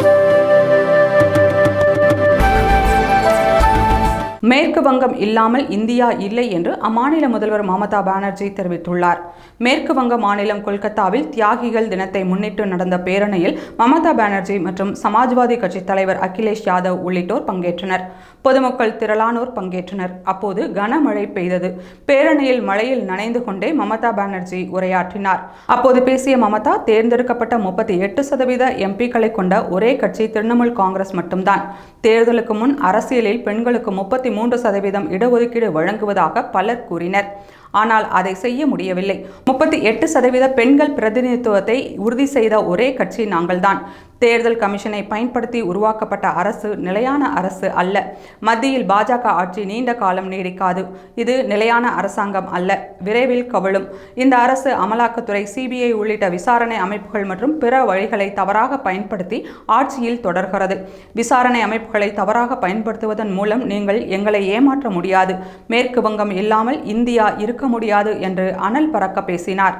Thank you. மேற்கு வங்கம் இல்லாமல் இந்தியா இல்லை என்று அம்மாநில முதல்வர் மமதா பானர்ஜி தெரிவித்துள்ளார். மேற்கு வங்க மாநிலம் கொல்கத்தாவில் தியாகிகள் தினத்தை முன்னிட்டு நடந்த பேரணியில் மமதா பானர்ஜி மற்றும் சமாஜ்வாதி கட்சி தலைவர் அகிலேஷ் யாதவ் உள்ளிட்டோர் பங்கேற்றனர். பொதுமக்கள் திரளானோர் பங்கேற்றனர். அப்போது கனமழை பெய்தது. பேரணியில் மழையில் நனைந்து கொண்டே மமதா பானர்ஜி உரையாற்றினார். அப்போது பேசிய மமதா தேர்ந்தெடுக்கப்பட்ட முப்பத்தி எட்டு சதவீத எம்பிக்களை கொண்ட ஒரே கட்சி திரிணாமுல் காங்கிரஸ் மட்டும்தான். தேர்தலுக்கு முன் அரசியலில் பெண்களுக்கு முப்பத்தி மூன்று சதவீதம் இடஒதுக்கீடு வழங்குவதாக பலர் கூறினர். ஆனால் அதை செய்ய முடியவில்லை. முப்பத்தி எட்டு சதவீத பெண்கள் பிரதிநிதித்துவத்தை உறுதி செய்த ஒரே கட்சி நாங்கள்தான். தேர்தல் கமிஷனை பயன்படுத்தி உருவாக்கப்பட்ட அரசு நிலையான அரசு அல்ல. மத்தியில் பாஜக ஆட்சி நீண்ட காலம் நீடிக்காது. இது நிலையான அரசாங்கம் அல்ல. விரைவில் கவிழும். இந்த அரசு அமலாக்கத்துறை சிபிஐ உள்ளிட்ட விசாரணை அமைப்புகள் மற்றும் பிற வழிகளை தவறாக பயன்படுத்தி ஆட்சியில் தொடர்கிறது. விசாரணை அமைப்புகளை தவறாக பயன்படுத்துவதன் மூலம் நீங்கள் எங்களை ஏமாற்ற முடியாது. மேற்கு வங்கம் இல்லாமல் இந்தியா இருக்க இருக்க முடியாது என்று அனல் பறக்க பேசினார்.